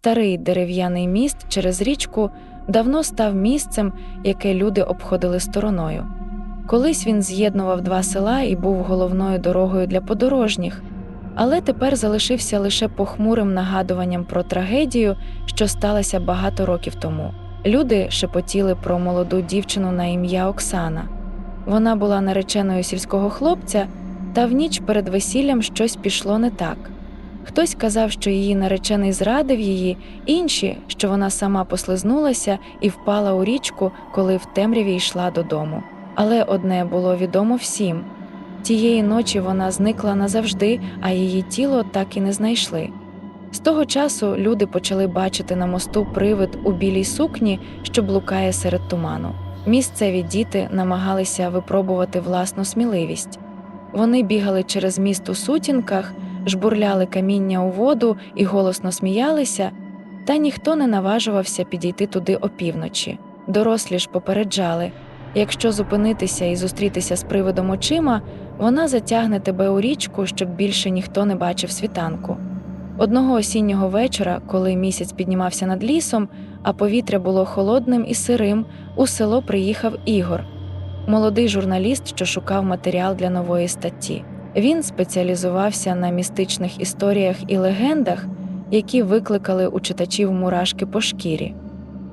Старий дерев'яний міст через річку давно став місцем, яке люди обходили стороною. Колись він з'єднував два села і був головною дорогою для подорожніх, але тепер залишився лише похмурим нагадуванням про трагедію, що сталася багато років тому. Люди шепотіли про молоду дівчину на ім'я Оксана. Вона була нареченою сільського хлопця, та в ніч перед весіллям щось пішло не так. Хтось казав, що її наречений зрадив її, інші, що вона сама послизнулася і впала у річку, коли в темряві йшла додому. Але одне було відомо всім тієї ночі вона зникла назавжди, а її тіло так і не знайшли. З того часу люди почали бачити на мосту привид у білій сукні, що блукає серед туману. Місцеві діти намагалися випробувати власну сміливість. Вони бігали через міст у сутінках, жбурляли каміння у воду і голосно сміялися, та ніхто не наважувався підійти туди опівночі. Дорослі ж попереджали якщо зупинитися і зустрітися з привидом очима, вона затягне тебе у річку, щоб більше ніхто не бачив світанку. Одного осіннього вечора, коли місяць піднімався над лісом, а повітря було холодним і сирим, у село приїхав Ігор, молодий журналіст, що шукав матеріал для нової статті. Він спеціалізувався на містичних історіях і легендах, які викликали у читачів мурашки по шкірі.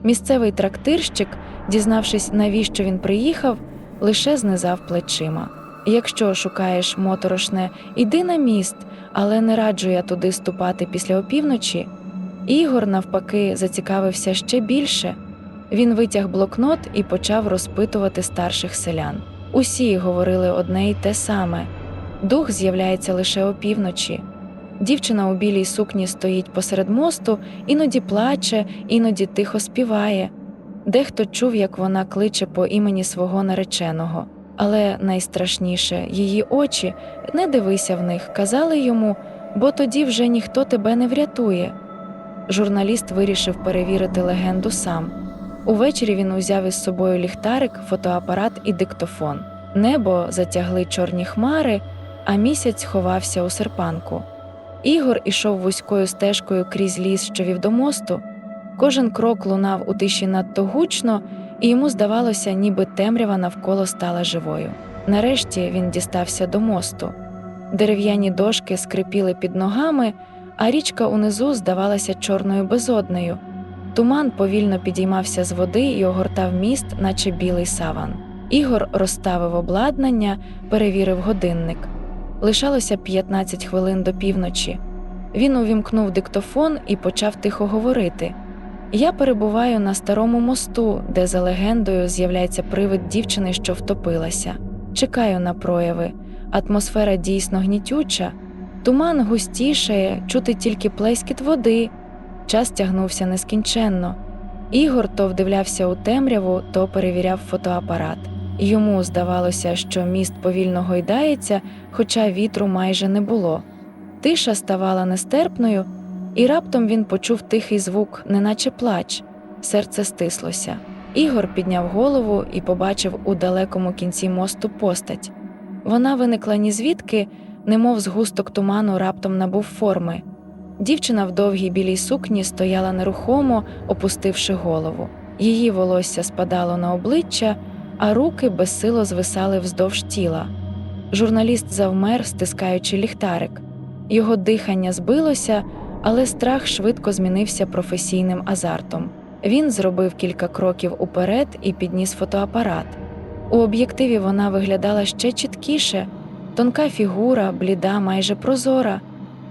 Місцевий трактирщик, дізнавшись, навіщо він приїхав, лише знизав плечима. Якщо шукаєш моторошне, іди на міст, але не раджу я туди ступати після опівночі. Ігор, навпаки, зацікавився ще більше. Він витяг блокнот і почав розпитувати старших селян. Усі говорили одне й те саме дух з'являється лише опівночі. Дівчина у білій сукні стоїть посеред мосту, іноді плаче, іноді тихо співає. Дехто чув, як вона кличе по імені свого нареченого. Але найстрашніше її очі, не дивися в них, казали йому, бо тоді вже ніхто тебе не врятує. Журналіст вирішив перевірити легенду сам. Увечері він узяв із собою ліхтарик, фотоапарат і диктофон. Небо затягли чорні хмари, а місяць ховався у серпанку. Ігор ішов вузькою стежкою крізь ліс, що вів до мосту. Кожен крок лунав у тиші надто гучно, і йому здавалося, ніби темрява навколо стала живою. Нарешті він дістався до мосту. Дерев'яні дошки скрипіли під ногами, а річка унизу здавалася чорною безоднею. Туман повільно підіймався з води і огортав міст, наче білий саван. Ігор розставив обладнання, перевірив годинник. Лишалося 15 хвилин до півночі. Він увімкнув диктофон і почав тихо говорити. Я перебуваю на старому мосту, де за легендою з'являється привид дівчини, що втопилася. Чекаю на прояви. Атмосфера дійсно гнітюча, туман густішає, чути тільки плескіт води. Час тягнувся нескінченно. Ігор то вдивлявся у темряву, то перевіряв фотоапарат. Йому здавалося, що міст повільно гойдається, хоча вітру майже не було. Тиша ставала нестерпною, і раптом він почув тихий звук, неначе плач. Серце стислося. Ігор підняв голову і побачив у далекому кінці мосту постать. Вона виникла ні звідки, немов згусток туману раптом набув форми. Дівчина в довгій білій сукні стояла нерухомо, опустивши голову. Її волосся спадало на обличчя, а руки безсило звисали вздовж тіла. Журналіст завмер, стискаючи ліхтарик. Його дихання збилося, але страх швидко змінився професійним азартом. Він зробив кілька кроків уперед і підніс фотоапарат. У об'єктиві вона виглядала ще чіткіше, тонка фігура, бліда, майже прозора.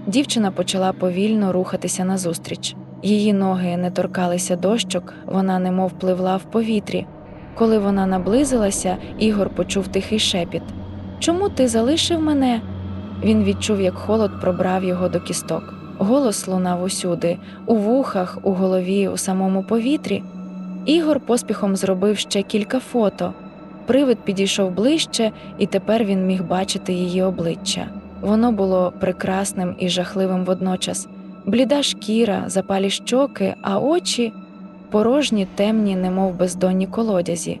Дівчина почала повільно рухатися назустріч. Її ноги не торкалися дощок, вона немов пливла в повітрі. Коли вона наблизилася, Ігор почув тихий шепіт Чому ти залишив мене? Він відчув, як холод пробрав його до кісток. Голос лунав усюди, у вухах, у голові, у самому повітрі. Ігор поспіхом зробив ще кілька фото. Привид підійшов ближче, і тепер він міг бачити її обличчя. Воно було прекрасним і жахливим водночас. Бліда шкіра, запалі щоки, а очі порожні, темні, немов бездонні колодязі.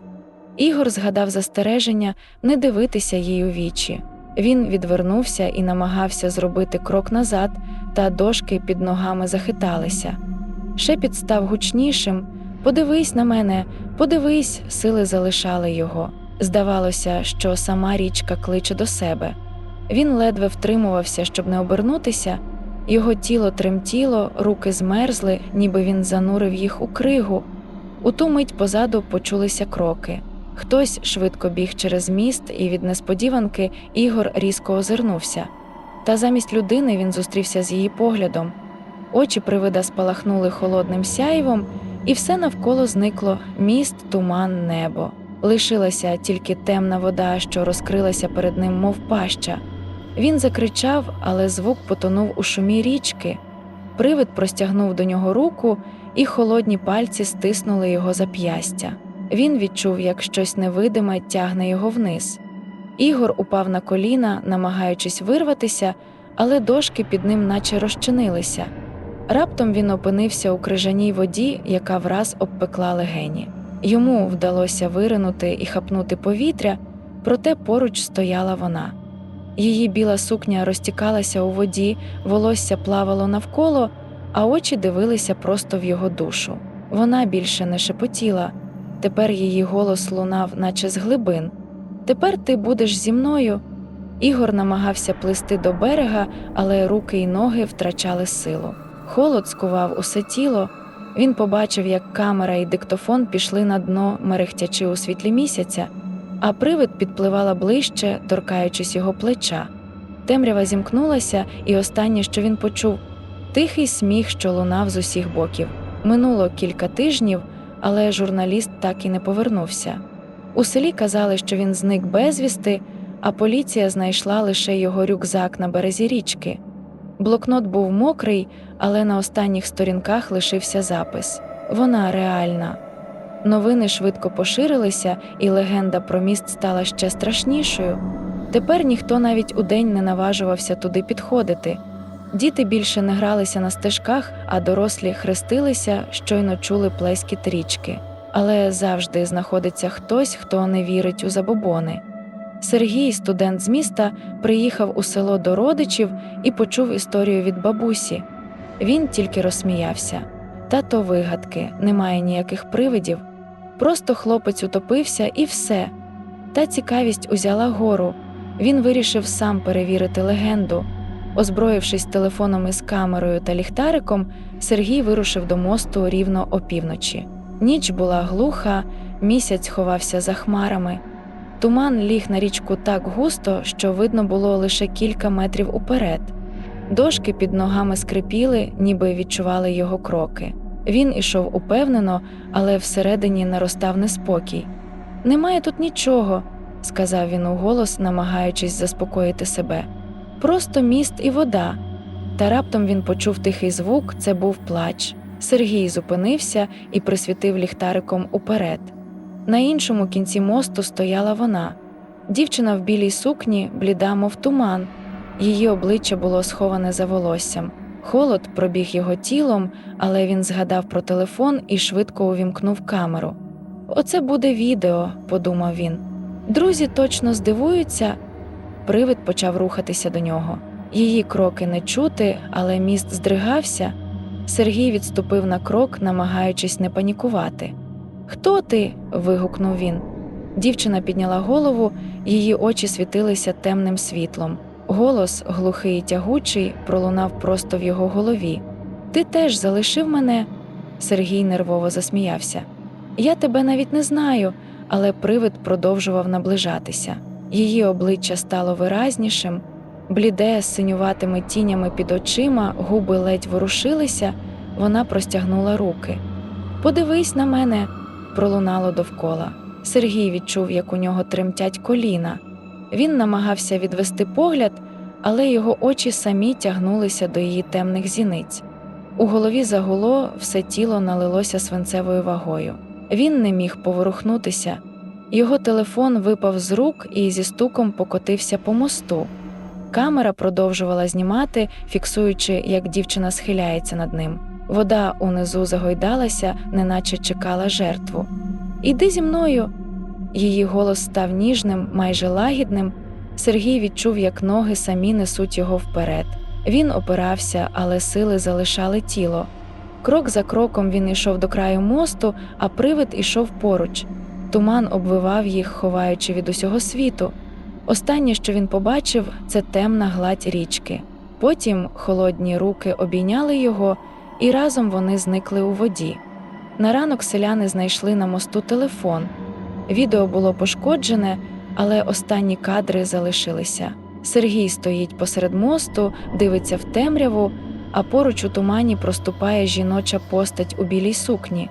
Ігор згадав застереження не дивитися їй у вічі. Він відвернувся і намагався зробити крок назад, та дошки під ногами захиталися. Шепіт став гучнішим. Подивись на мене, подивись, сили залишали його. Здавалося, що сама річка кличе до себе. Він ледве втримувався, щоб не обернутися. Його тіло тремтіло, руки змерзли, ніби він занурив їх у кригу. У ту мить позаду почулися кроки. Хтось швидко біг через міст, і від несподіванки Ігор різко озирнувся. Та замість людини він зустрівся з її поглядом. Очі привида спалахнули холодним сяйвом, і все навколо зникло міст, туман, небо. Лишилася тільки темна вода, що розкрилася перед ним, мов паща. Він закричав, але звук потонув у шумі річки. Привид простягнув до нього руку, і холодні пальці стиснули його зап'ястя. Він відчув, як щось невидиме тягне його вниз. Ігор упав на коліна, намагаючись вирватися, але дошки під ним наче розчинилися. Раптом він опинився у крижаній воді, яка враз обпекла легені. Йому вдалося виринути і хапнути повітря, проте поруч стояла вона. Її біла сукня розтікалася у воді, волосся плавало навколо, а очі дивилися просто в його душу. Вона більше не шепотіла. Тепер її голос лунав, наче з глибин. Тепер ти будеш зі мною. Ігор намагався плисти до берега, але руки й ноги втрачали силу. Холод скував усе тіло. Він побачив, як камера і диктофон пішли на дно, мерехтячи у світлі місяця, а привид підпливала ближче, торкаючись його плеча. Темрява зімкнулася, і останнє, що він почув тихий сміх, що лунав з усіх боків. Минуло кілька тижнів, але журналіст так і не повернувся. У селі казали, що він зник безвісти, а поліція знайшла лише його рюкзак на березі річки. Блокнот був мокрий, але на останніх сторінках лишився запис вона реальна. Новини швидко поширилися, і легенда про міст стала ще страшнішою. Тепер ніхто навіть удень не наважувався туди підходити. Діти більше не гралися на стежках, а дорослі хрестилися, щойно чули плескіт річки. Але завжди знаходиться хтось, хто не вірить у забобони. Сергій, студент з міста, приїхав у село до родичів і почув історію від бабусі. Він тільки розсміявся. Та то вигадки, немає ніяких привидів. Просто хлопець утопився і все. Та цікавість узяла гору. Він вирішив сам перевірити легенду. Озброївшись телефоном із камерою та ліхтариком, Сергій вирушив до мосту рівно опівночі. Ніч була глуха, місяць ховався за хмарами. Туман ліг на річку так густо, що видно було лише кілька метрів уперед. Дошки під ногами скрипіли, ніби відчували його кроки. Він ішов упевнено, але всередині наростав неспокій. Немає тут нічого, сказав він уголос, намагаючись заспокоїти себе. Просто міст і вода. Та раптом він почув тихий звук це був плач. Сергій зупинився і присвітив ліхтариком уперед. На іншому кінці мосту стояла вона. Дівчина в білій сукні, бліда, мов туман. Її обличчя було сховане за волоссям. Холод пробіг його тілом, але він згадав про телефон і швидко увімкнув камеру. Оце буде відео, подумав він. Друзі точно здивуються. Привид почав рухатися до нього. Її кроки не чути, але міст здригався. Сергій відступив на крок, намагаючись не панікувати. Хто ти? вигукнув він. Дівчина підняла голову, її очі світилися темним світлом. Голос, глухий і тягучий, пролунав просто в його голові. Ти теж залишив мене? Сергій нервово засміявся. Я тебе навіть не знаю, але привид продовжував наближатися. Її обличчя стало виразнішим, бліде з синюватими тінями під очима, губи ледь ворушилися, вона простягнула руки. Подивись на мене, пролунало довкола. Сергій відчув, як у нього тремтять коліна. Він намагався відвести погляд, але його очі самі тягнулися до її темних зіниць. У голові загуло, все тіло налилося свинцевою вагою. Він не міг поворухнутися. Його телефон випав з рук і зі стуком покотився по мосту. Камера продовжувала знімати, фіксуючи, як дівчина схиляється над ним. Вода унизу загойдалася, неначе чекала жертву. Іди зі мною. Її голос став ніжним, майже лагідним. Сергій відчув, як ноги самі несуть його вперед. Він опирався, але сили залишали тіло. Крок за кроком він йшов до краю мосту, а привид ішов поруч. Туман обвивав їх, ховаючи від усього світу. Останнє, що він побачив, це темна гладь річки. Потім холодні руки обійняли його, і разом вони зникли у воді. На ранок селяни знайшли на мосту телефон. Відео було пошкоджене, але останні кадри залишилися. Сергій стоїть посеред мосту, дивиться в темряву, а поруч у тумані проступає жіноча постать у білій сукні.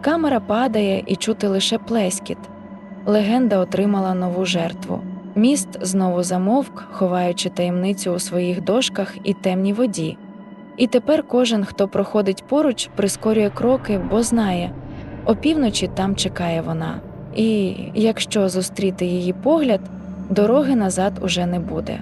Камера падає і чути лише плескіт. Легенда отримала нову жертву. Міст знову замовк, ховаючи таємницю у своїх дошках і темній воді. І тепер кожен, хто проходить поруч, прискорює кроки, бо знає опівночі там чекає вона. І якщо зустріти її погляд, дороги назад уже не буде.